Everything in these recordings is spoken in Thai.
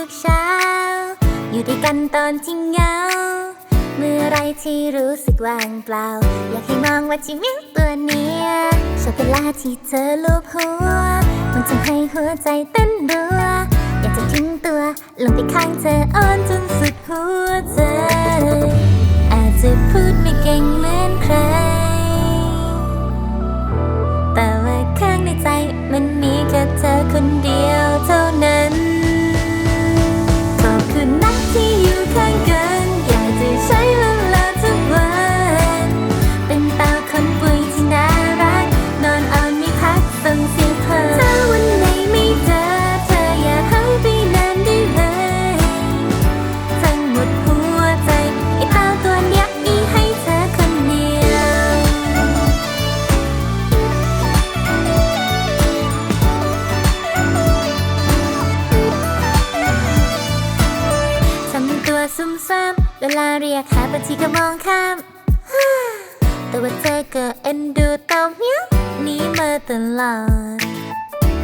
ุกเช้าอนที่เหงา เมื่อไรที่รู้สึกว่างเปล่า อยากให้มองว่าชีวิตตัวเนี้ยชอบเวลาที่เธอลูบหัว มันทำให้หัวใจเต้นรัว อยากจะทิ้งตัวลงไปข้างเธออ้อนจนสุดหัวใจอาจจะพูดไม่เก่งเหมือนใคร แต่ว่าข้างในใจมันมีแค่เธอคนเดียว ซ้ำเวลาเรียกหาบางทีก็มองข้ามแต่ว่าเธอก็เอ็นดูเต่าเมียวนี้มาตลอด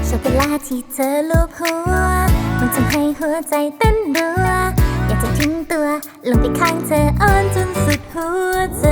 ชอบเวลาที่เธอลูบหัว มันทำให้หัวใจเต้นรัว อยากจะทิ้งตัว ลงไปข้างเธออ้อนจนสุดหัวใจ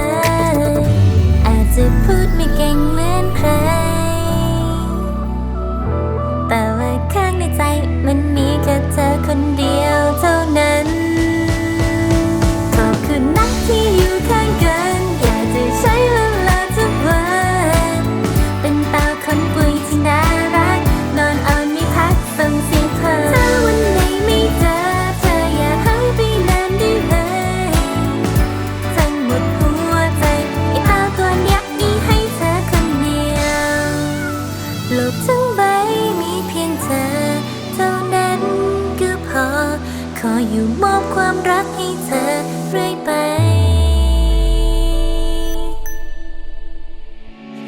อยู่มอบความรักให้เธอเรื่อยไป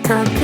ขอบคุณ